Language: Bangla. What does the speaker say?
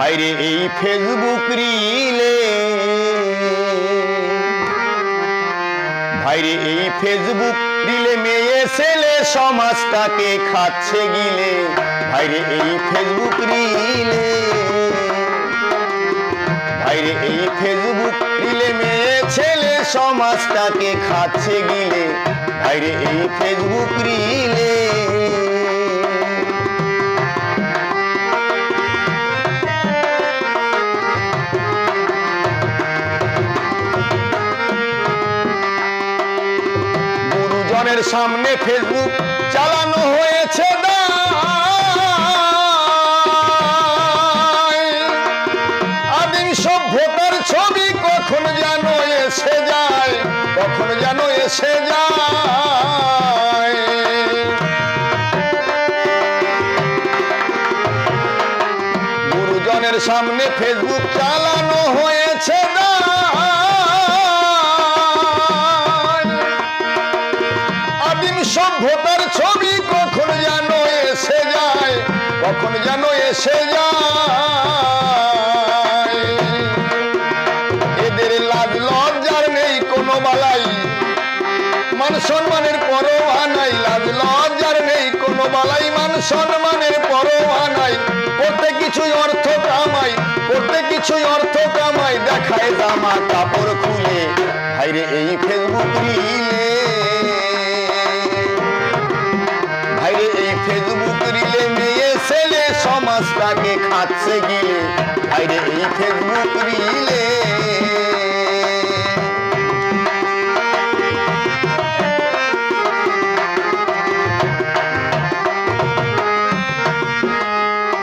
ভাইরে, এই ফেসবুক রিলে ভাইরে, এই ফেসবুক রিলে মেয়ে, ছেলে, সমাজটাকে খাচ্ছে গিলে। ভাইরে, এই ফেসবুক রিলে ভাইরে, এই ফেসবুক রিলে মেয়ে, ছেলে, সমাজটাকে খাচ্ছে গিলে। ভাইরে, এই ফেসবুক রিলে গুরুজনের সামনে ফেসবুক চালানো হয়েছে আদিম সভ্যতার ছবি কখন যেন এসে যায়, কখন যেন এসে যায়। গুরুজনের সামনে ফেসবুক চালানো হয়েছে সভ্যতার ছবি কখন যেন এসে যায়? কখন যেন এসে যায়? এদের লাজ লজ্জার নেই কোনো বালাই মান সম্মানের পরোয়া নাই। লাজ লজ্জার নেই কোনো বালাই মান সম্মানের পরোয়া নাই। করতে কিছুই অর্থ কামাই। করতে কিছুই অর্থ কামাই। দেখায় জামা কাপড় খুলে। ভাইরে, এই ফেসবুক ফেসবুক রিলে মেয়ে ছেলে সমাজটাকে খাচ্ছে গিলে। আরে এই ফেসবুক রিলে